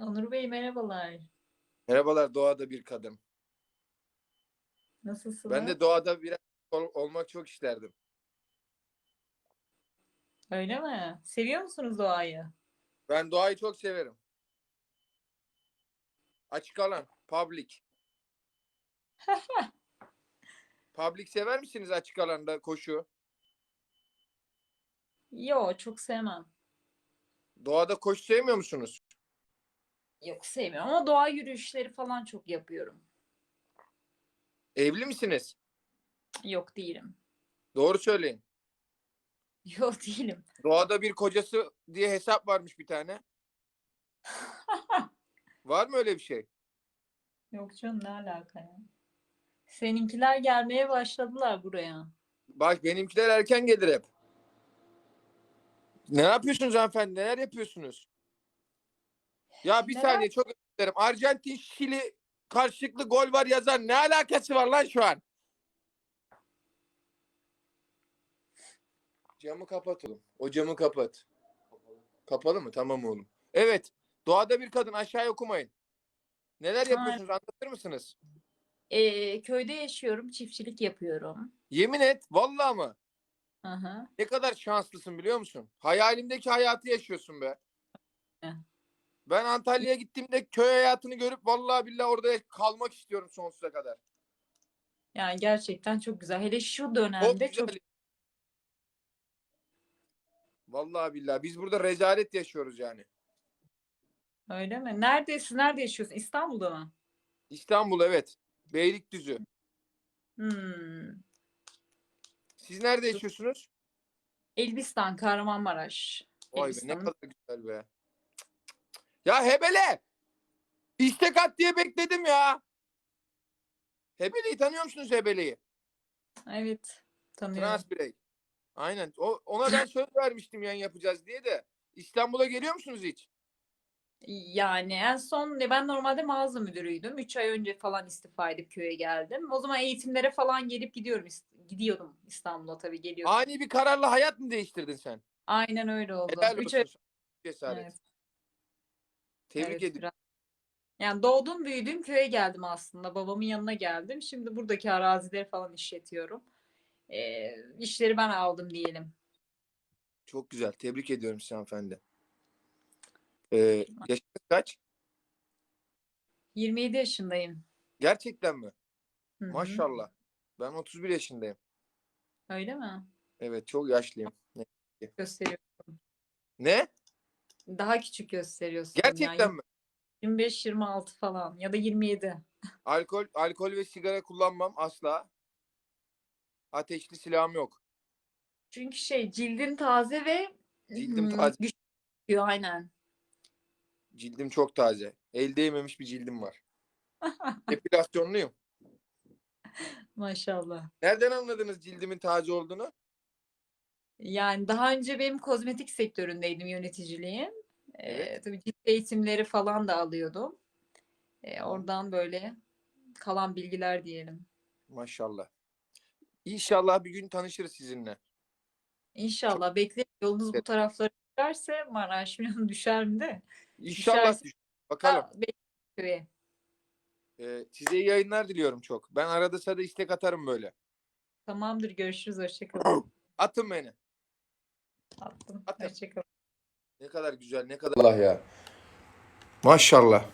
Onur Bey merhabalar. Merhabalar doğada bir kadın. Nasılsınız? Ben de doğada biraz ol- olmak çok isterdim. Öyle mi? Seviyor musunuz doğayı? Ben doğayı çok severim. Açık alan, public. public sever misiniz açık alanda koşu? Yo çok sevmem. Doğada koşu sevmiyor musunuz? Yok sevmiyorum ama doğa yürüyüşleri falan çok yapıyorum. Evli misiniz? Yok değilim. Doğru söyleyin. Yok değilim. Doğada bir kocası diye hesap varmış bir tane. Var mı öyle bir şey? Yok canım ne alaka ya? Seninkiler gelmeye başladılar buraya. Bak benimkiler erken gelir hep. Ne yapıyorsunuz hanımefendi? Neler yapıyorsunuz? Ya bir Neler- saniye çok özür dilerim. Arjantin Şili karşılıklı gol var yazan ne alakası var lan şu an? Camı kapat oğlum. O camı kapat. Kapalı mı? Tamam oğlum. Evet. Doğada bir kadın aşağıya okumayın. Neler yapıyorsunuz anlatır mısınız? Ee, köyde yaşıyorum, çiftçilik yapıyorum. Yemin et. Vallahi mı? Hı hı. Ne kadar şanslısın biliyor musun? Hayalimdeki hayatı yaşıyorsun be. Eh. Ben Antalya'ya gittiğimde köy hayatını görüp vallahi billahi orada kalmak istiyorum sonsuza kadar. Yani gerçekten çok güzel. Hele şu Çok dönemde güzel. çok Vallahi billahi biz burada rezalet yaşıyoruz yani. öyle mi? Neredesin? Nerede yaşıyorsun? İstanbul'da mı? İstanbul evet. Beylikdüzü. Hmm. Siz nerede yaşıyorsunuz? Elbistan, Kahramanmaraş. Vay be ne kadar güzel be. Ya Hebele! İstek at diye bekledim ya. Hebele'yi tanıyor musunuz Hebele'yi? Evet, tanıyorum. Trans birey. Aynen. O, ona ben söz vermiştim yayın yapacağız diye de. İstanbul'a geliyor musunuz hiç? Yani en son ben normalde mağaza müdürüydüm. 3 ay önce falan istifa edip köye geldim. O zaman eğitimlere falan gelip gidiyorum. Gidiyordum İstanbul'a tabii geliyordum. Ani bir kararla hayat mı değiştirdin sen? Aynen öyle oldu. Helal 3 olsun. ay. Cesaret. Evet, Tebrik evet, ediyorum. Yani doğdum büyüdüm köye geldim aslında. Babamın yanına geldim. Şimdi buradaki arazileri falan işletiyorum. Ee, işleri ben aldım diyelim. Çok güzel. Tebrik ediyorum size hanımefendi. Ee, yaşınız kaç? 27 yaşındayım. Gerçekten mi? Hı hı. Maşallah. Ben 31 yaşındayım. Öyle mi? Evet çok yaşlıyım. Ne? Gösteriyor. Ne? Daha küçük gösteriyorsun. Gerçekten yani. mi? 25-26 falan ya da 27. Alkol, alkol ve sigara kullanmam asla. Ateşli silahım yok. Çünkü şey cildin taze ve Cildim hmm, taze. güçlü aynen. Cildim çok taze. El değmemiş bir cildim var. Epilasyonluyum. Maşallah. Nereden anladınız cildimin taze olduğunu? Yani daha önce benim kozmetik sektöründeydim yöneticiliğim. Evet. tabii cilt eğitimleri falan da alıyordum. Ee, oradan böyle kalan bilgiler diyelim. Maşallah. İnşallah bir gün tanışırız sizinle. İnşallah bekleyin yolunuz bu Evet. taraflara düşerse Maraş bilmiyorum düşer mi de. İnşallah. Düşerse- düş- Bakalım. Ha, bekleyin köye. Ee, size iyi yayınlar diliyorum çok. Ben arada sırada istek atarım böyle. Tamamdır görüşürüz hoşçakalın. Atın beni. Attım. Atın. Hoşçakalın. Ne kadar güzel, ne kadar... Allah ya. Maşallah.